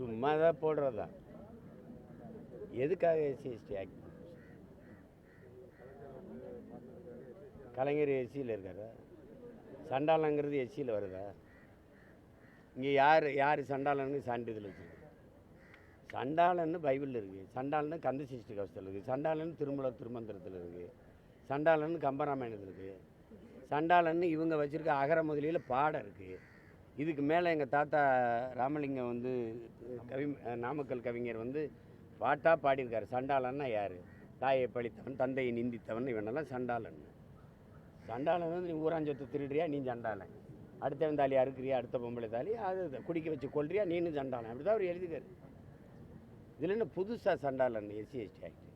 சும்மா தான் போடுறதா? எதுக்காக எஸ்சிஎஸ்டி ஆக்ட் கலைஞர் எஸ்சியில் இருக்காரா? சண்டாளங்கிறது எஸ்சியில் வருதா? இங்கே யார் யார் சண்டாளன்னு சான்றிதழ் வச்சுருக்கு? சண்டாளன்னு பைபிளில் இருக்குது சண்டாளன்னு கந்த சிஷ்டி கவசத்தில் இருக்குது சண்டாளன்னு திருமல திருமந்திரத்தில் இருக்குது சண்டாளன்னு கம்பராமாயணத்தில் இருக்குது சண்டாளன்னு இவங்க வச்சுருக்க அகர முதலியில் பாடம் இருக்குது இதுக்கு மேலே எங்கள் தாத்தா ராமலிங்கம் வந்து கவி நாமக்கல் கவிஞர் வந்து பாட்டாக பாடியிருக்காரு. சண்டாளன்னா யார்? தாயை பழித்தவன் தந்தையை நிந்தித்தவன் இவனெல்லாம் சண்டாளன். சண்டாளன் வந்து நீ ஊராஞ்சொத்து திருடுறியா? நீ சண்டாளன். அடுத்தவன் தாலி அறுக்கிறியா அடுத்த பொம்பளை தாலி. அது குடிக்க வச்சு கொள்றியா நீனும் சண்டாளன். அப்படி தான் அவர் எழுதிக்காரு இதில் என்ன புதுசாக சண்டாளன் எஸ்சி எஸ்டி ஆக்ட்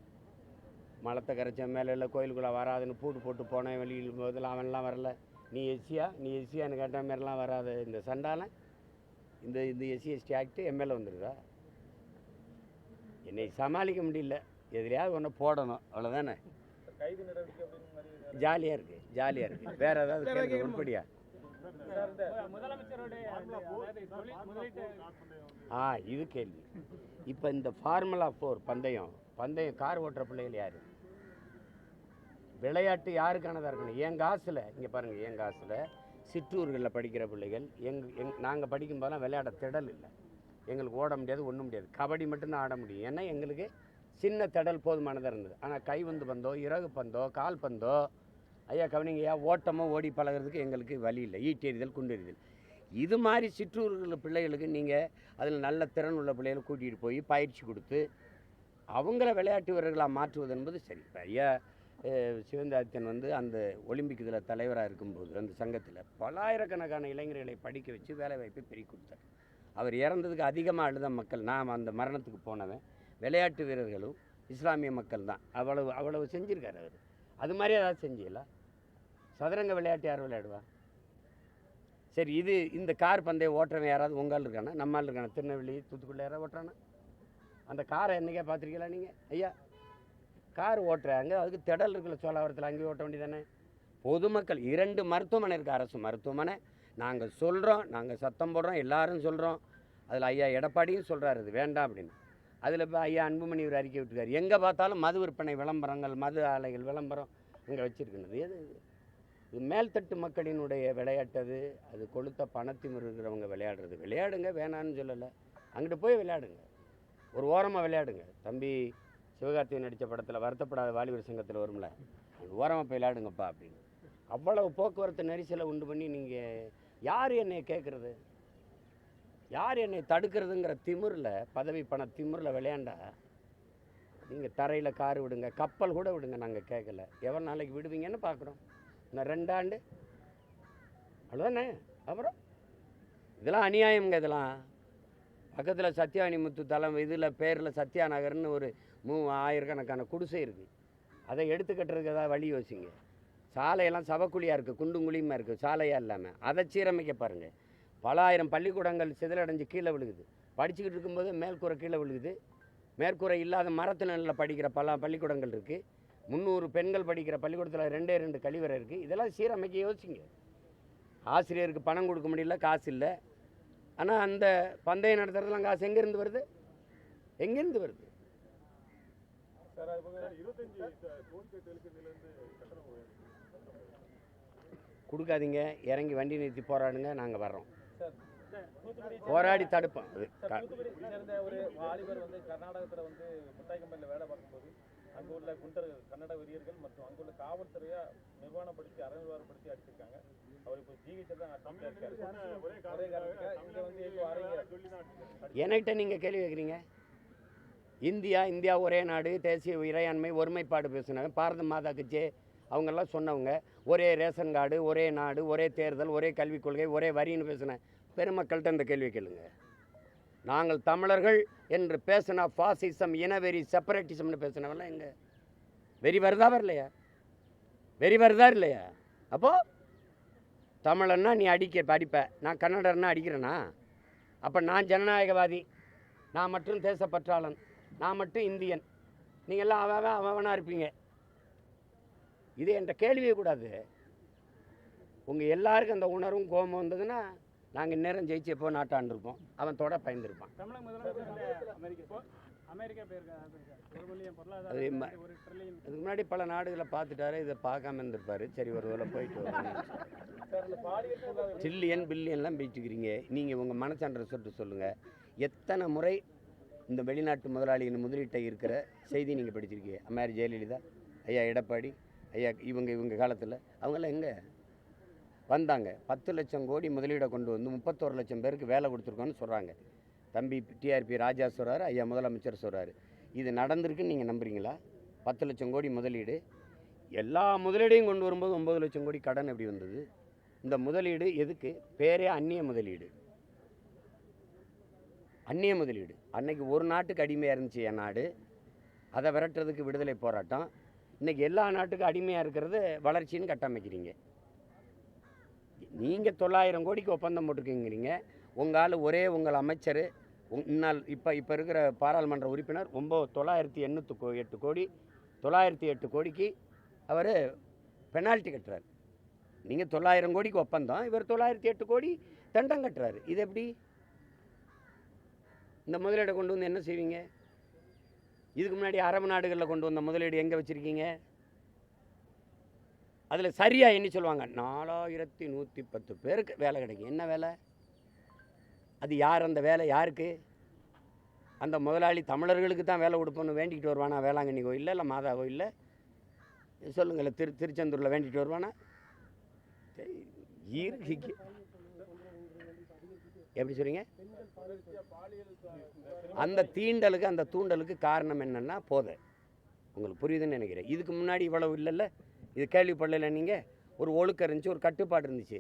மலத்தை கரைச்ச மேலே இல்லை கோயிலுக்குள்ளே வராதுன்னு பூட்டு போட்டு போனேன் வெளியில் போதில் அவன்லாம் வரல. நீ எஸ்சியா? நீ எஸ்சியான்னு கேட்ட மாதிரிலாம் வராது. இந்த சண்டாளன் இந்த இந்த எஸ்சி எஸ்டி ஆக்ட் எம்எல்ஏ வந்துருதா? என்னை சமாளிக்க முடியல. எதிலையாவது ஒன்று போடணும். அவ்வளோதானே ஜாலியாக இருக்குது ஜாலியாக இருக்குது வேறு ஏதாவது முதலீட்டு ஆ இது கேள்வி. இப்போ இந்த ஃபார்முலா ஃபோர் பந்தயம் பந்தயம் கார் ஓட்டுற பிள்ளைகள் யார்? விளையாட்டு யாருக்கானதாக இருக்கணும்? என் காசில். இங்கே பாருங்கள் என் காசில். சிற்றூர்களில் படிக்கிற பிள்ளைகள் எங் எங் நாங்கள் படிக்கும்போதெல்லாம் விளையாட திடல் இல்லை. எங்களுக்கு ஓட முடியாது ஒன்றும் முடியாது. கபடி மட்டும்தான் ஆட முடியும். ஏன்னா எங்களுக்கு சின்ன திடல் போதுமானதாக இருந்தது. ஆனால் கைவந்து பந்தோ இறகு பந்தோ கால் பந்தோ ஐயா கவனிங்கய்யா ஓட்டமோ ஓடி பழகுறதுக்கு எங்களுக்கு வழி இல்லை. ஈட்டி எறிதல் குண்டு எறிதல் இது மாதிரி சிற்றூர்கள் பிள்ளைகளுக்கு நீங்கள் அதில் நல்ல திறன் உள்ள பிள்ளைகளை கூட்டிகிட்டு போய் பயிற்சி கொடுத்து அவங்கள விளையாட்டு வீரர்களாக மாற்றுவது என்பது சரி. ஐயா அஹ், வந்து அந்த ஒலிம்பிக் இதில் தலைவராக இருக்கும்போது அந்த சங்கத்தில் பலாயிரக்கணக்கான இளைஞர்களை படிக்க வச்சு வேலை வாய்ப்பை பெருக்கி கொடுத்தார். அவர் இறந்ததுக்கு அதிகமாக அழுத மக்கள் நாம் அந்த மரணத்துக்கு போனவன் விளையாட்டு வீரர்களும் இஸ்லாமிய மக்கள் தான். அவ்வளவு அவ்வளவு செஞ்சுருக்காரு அவர். அது மாதிரி ஏதாவது செஞ்சீங்களா? சதுரங்க விளையாட்டு யார் விளையாடுவா? சரி இது இந்த கார் பந்தயம் ஓட்டுறவன் யாராவது உங்கால் இருக்கானா? நம்மால் இருக்கானா? திருநெல்வேலி தூத்துக்குடி யாராவது ஓட்டுறானா? அந்த காரை என்னைக்கா பார்த்துருக்கீங்களா நீங்கள் ஐயா கார் ஓட்டுறாங்க. அதுக்கு திடல் இருக்குல்ல சோழாவரத்தில் அங்கேயே ஓட்ட வேண்டியதானே? பொதுமக்கள் இரண்டு மருத்துவமனை இருக்குது அரசு மருத்துவமனை. நாங்கள் சொல்கிறோம் நாங்கள் சத்தம் போடுறோம் எல்லாரும் சொல்கிறோம் அதில் ஐயா எடப்பாடியும் சொல்கிறாரு இது வேண்டாம் அப்படின்னு. அதில் இப்போ ஐயா அன்புமணி ஒரு அறிக்கை விட்டுருக்காரு. எங்கே பார்த்தாலும் மது விற்பனை விளம்பரங்கள் மது ஆலைகள் விளம்பரம் அங்கே வச்சுருக்கின்றது எது இது? இது மேல்தட்டு மக்களினுடைய விளையாட்டு அது. அது கொளுத்த பணத்திமிர் இருக்கிறவங்க விளையாடுறது. விளையாடுங்க வேணான்னு சொல்லலை. அங்கிட்டு போய் விளையாடுங்க. ஒரு ஓரமாக விளையாடுங்க. தம்பி சிவகார்த்திகேயன் நடித்த படத்தில் வருத்தப்படாத வாலிபர் சங்கத்தில் வரும்ல? ஓரமாக போய் விளையாடுங்கப்பா அப்படின்னு. அவ்வளவு போக்குவரத்து நெரிசலை உண்டு பண்ணி நீங்கள் யார் என்னை கேட்குறது யார் என்னை தடுக்கிறதுங்கிற திமிரில் பதவி பண திமிரில் விளையாண்டா நீங்கள் தரையில் கார் விடுங்க கப்பல் கூட விடுங்க நாங்கள் கேட்கல எவ்வளோ நாளைக்கு விடுவீங்கன்னு பார்க்குறோம் இந்த ரெண்டாண்டு. அவ்வளோதானே அப்புறம்? இதெல்லாம் அநியாயம்ங்க இதெல்லாம். பக்கத்தில் சத்யானி முத்து தலம் இதில் பேரில் சத்யா நகர்னு ஒரு மூ ஆயிரக்கணக்கான குடிசை இருக்குது அதை எடுத்து கட்டுறதுக்கு ஏதாவது வழி யோசிங்க. சாலையெல்லாம் சவக்குழியாக இருக்குது குண்டும் குழியுமா இருக்குது சாலையாக இல்லாமல் அதை சீரமைக்க பாருங்கள் பல ஆயிரம் பள்ளிக்கூடங்கள் சிதறடைஞ்சு கீழே விழுகுது. படிச்சுக்கிட்டு இருக்கும்போது மேல்கூரை கீழே விழுகுது. மேற்கூரை இல்லாத மரத்து நிலையில் படிக்கிற பல பள்ளிக்கூடங்கள் இருக்குது முந்நூறு பெண்கள் படிக்கிற பள்ளிக்கூடத்தில் ரெண்டே ரெண்டு கழிவறை இருக்குது இதெல்லாம் சீரமைக்க யோசிங்க. ஆசிரியருக்கு பணம் கொடுக்க முடியல காசு இல்லை. ஆனால் அந்த பந்தயம் நடத்துறதுலாம் காசு எங்கேருந்து வருது? எங்கேருந்து வருது? கொடுக்காதீங்க. இறங்கி வண்டி நிறுத்தி போராடுங்க. நாங்கள் வர்றோம். போராடி தடுப்போம். அது சார் க- தூத்துக்குடி சேர்ந்த ஒரு வாலிபர் வந்து கர்நாடகத்தில் வந்து மிட்டாய் கம்பெனியில் வேலை பார்க்கும்போது அங்கே உள்ள குண்டர்கள் கன்னட வெறியர்கள் மற்றும் அங்குள்ள காவல்துறையை நிர்வாணப்படுத்தி அறநிர்வாணப்படுத்தி அடிச்சிருக்காங்க. அவர் இப்போ ஜிஹெச்சில் தான் ஒரே காரணத்துக்காக இங்கே வந்து இப்போ அரைங்க. என்கிட்ட நீங்கள் கேள்வி கேட்குறீங்க இந்தியா இந்தியா ஒரே நாடு தேசிய இறையாண்மை ஒருமைப்பாடு பேசுனவங்க பாரத மாதா கட்சி அவங்கெல்லாம் சொன்னவங்க ஒரே ரேஷன் கார்டு ஒரே நாடு ஒரே தேர்தல் ஒரே கல்விக் கொள்கை ஒரே வரின்னு பேசின. பெருமக்கள்கிட்ட இந்த கேள்வி கேளுங்க. நாங்கள் தமிழர்கள் என்று பேசினா ஃபாசிசம் இனவெறி செப்பரேட்டிசம்னு பேசினவெல்லாம் எங்கே? வெறி வருதா வரலையா? வெறி வருதா இல்லையா? அப்போது தமிழன்னா நீ அடிக்க அடிப்ப. நான் கன்னடர்னா அடிக்கிறேனா? அப்போ நான் ஜனநாயகவாதி. நான் மட்டும் தேசப்பற்றாளன். நான் மட்டும் இந்தியன். நீங்கள்லாம் அவன் அவன் அவனாக இருப்பீங்க. இது என்ற கேள்வியே கூடாது. உங்கள் எல்லாருக்கும் அந்த உணர்வும் கோபம் வந்ததுன்னா நாங்கள் இந்நேரம் ஜெயிச்சப்போ நாட்டாண்டிருப்போம் அவன் தொட பயந்துருப்பான். தமிழக முதலமைச்சர் வந்து அமெரிக்கா போ- அமெரிக்கா போயிருக்காரு போயிருக்காரு. ஒரு மில்லியன் பொருளாதார அது ம- ஒரு ட்ரில்லியன் அதுக்கு முன்னாடி பல நாடுகளை பார்த்துட்டாரு இதை பார்க்காம இருந்திருப்பாரு. சரி ஒரு வேளை போயிட்டு புகார் ட்ரில்லியன் பில்லியன்லாம் பேச்சுக்கிறீங்க. நீங்கள் உங்கள் மனச்சான்ற சொல்லிட்டு சொல்லுங்கள் எத்தனை முறை இந்த வெளிநாட்டு முதலாளியின் முதலீட்டை இருக்கிற செய்தி நீங்கள் படிச்சிருக்கீங்க? அம்மையார் ஜெயலலிதா ஐயா எடப்பாடி ஐயா இவங்க இவங்க காலத்தில். அவங்கெல்லாம் எங்கே? வந்தாங்க. பத்து லட்சம் கோடி முதலீடை கொண்டு வந்து முப்பத்தோரு லட்சம் பேருக்கு வேலை கொடுத்துருக்கோன்னு சொல்கிறாங்க தம்பி டிஆர்பி ராஜா சொல்கிறாரு ஐயா முதலமைச்சர் சொல்கிறாரு இது நடந்திருக்குன்னு நீங்கள் நம்புறீங்களா? பத்து லட்சம் கோடி முதலீடு. எல்லா முதலீடையும் கொண்டு வரும்போது ஒம்பது லட்சம் கோடி கடன் எப்படி வந்தது? இந்த முதலீடு எதுக்கு? பேரே அந்நிய முதலீடு. அந்நிய முதலீடு. அன்னைக்கு ஒரு நாட்டுக்கு அடிமையாக இருந்துச்சு என் நாடு. அதை விரட்டுறதுக்கு விடுதலை போராட்டம். இன்றைக்கி எல்லா நாட்டுக்கும் அடிமையாக இருக்கிறது வளர்ச்சின்னு கட்டமைக்கிறீங்க. நீங்கள் தொள்ளாயிரம் கோடிக்கு ஒப்பந்தம் போட்டிருக்கீங்கிறீங்க உங்களால் ஒரே உங்கள் அமைச்சர். இன்னால் இப்போ இப்போ இருக்கிற பாராளுமன்ற உறுப்பினர் ஒம்பது தொள்ளாயிரத்தி எண்ணூற்று கோ எட்டு கோடி தொள்ளாயிரத்தி எட்டு கோடிக்கு அவர் பெனால்ட்டி கட்டுறாரு. நீங்கள் தொள்ளாயிரம் கோடிக்கு ஒப்பந்தம் இவர் தொள்ளாயிரத்தி எட்டு கோடி தண்டம் கட்டுறாரு. இது எப்படி? இந்த முதலீடை கொண்டு வந்து என்ன செய்வீங்க? இதுக்கு முன்னாடி அரபு நாடுகளில் கொண்டு வந்த முதலீடு எங்கே வச்சுருக்கீங்க? அதில் சரியாக என்ன சொல்லுவாங்க? நாலாயிரத்தி நூற்றி பத்து பேருக்கு வேலை கிடைக்கும். என்ன வேலை? அது யார் அந்த வேலை? யாருக்கு? அந்த முதலாளி தமிழர்களுக்கு தான் வேலை கொடுப்போன்னு வேண்டிக்கிட்டு வருவானா? வேளாங்கண்ணி கோயிலில் இல்லை மாதா கோயிலில் சொல்லுங்கள் திரு திருச்செந்தூரில் வேண்டிட்டு வருவானா? சரி, இருக்கு எப்படி சொல்றீங்க? அந்த தீண்டலுக்கு அந்த தூண்டலுக்கு காரணம் என்னென்னா போதை. உங்களுக்கு புரியுதுன்னு நினைக்கிறேன். இதுக்கு முன்னாடி இவ்வளவு இல்லைல்ல? இது கேள்விப்படல நீங்கள் ஒரு ஒழுக்கம் இருந்துச்சு ஒரு கட்டுப்பாடு இருந்துச்சு.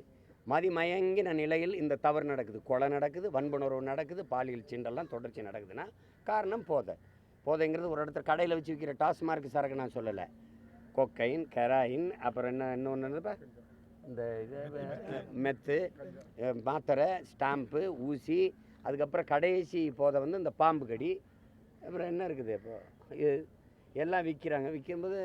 மதிமயங்கின நிலையில் இந்த தவறு நடக்குது. கொலை நடக்குது வன்புணர்வு நடக்குது பாலியல் சீண்டெல்லாம் தொடர்ச்சி நடக்குதுன்னா காரணம் போதை. போதைங்கிறது ஒரு இடத்துல கடையில் வச்சு விற்கிற டாஸ்மார்க் சரக்கு நான் சொல்லலை. கொக்கைன் கெராயின் அப்புறம் என்ன இன்னொன்று இருந்தப்ப இந்த இது மெத்து மாத்திரை ஸ்டாம்ப்பு ஊசி அதுக்கப்புறம் கடைசி போதை வந்து இந்த பாம்பு கடி. அப்புறம் என்ன இருக்குது இப்போ? இது எல்லாம் விற்கிறாங்க விற்கும்போது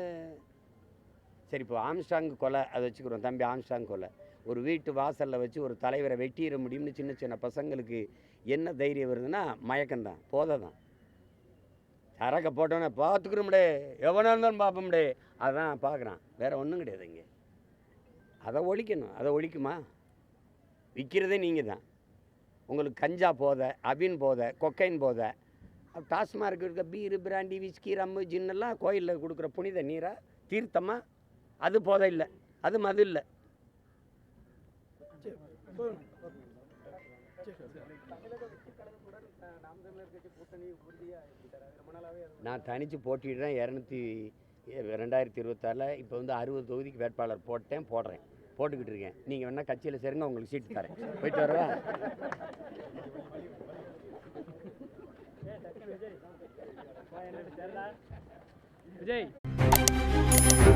சரி இப்போ ஆம்ஸ்டாங் கொலை அதை வச்சுக்கிறோம். தம்பி ஆம்ஸ்டாங் கொலை. ஒரு வீட்டு வாசலில் வச்சு ஒரு தலைவரை வெட்டிட முடியும்னு சின்ன சின்ன பசங்களுக்கு என்ன தைரியம் வருதுன்னா மயக்கம்தான் போதை தான் சரக்க போட்டோன்னே பார்த்துக்கிறோம்டே எவனாக இருந்தாலும் பார்ப்போம்டே அதான் பார்க்குறான். வேறு ஒன்றும் கிடையாது இங்கே. அதை ஒழிக்கணும். அதை ஒழிக்குமா? விற்கிறதே நீங்கள் தான் உங்களுக்கு கஞ்சா போதை அபின் போதை கொக்கைன் போதை டாஸ்மார்க் இருக்க பீரு பிராண்டி விஸ்கி ரம்மு ஜின்னெல்லாம் கோயிலில் கொடுக்குற புனித நீராக தீர்த்தமாக அது போதை இல்லை. அது மது இல்லை. நான் தனித்து போட்டிடுறேன் இரநூத்தி ரெண்டாயிரத்தி இருபத்தாறில் இப்போ வந்து அறுபது தொகுதிக்கு வேட்பாளர் போட்டேன் போடுறேன். போட்டுக்கிட்டு இருக்கேன். நீங்கள் வேணால் கட்சியில் சேருங்க உங்களுக்கு சீட்டு தரேன். போயிட்டு வரவா? விஜய்.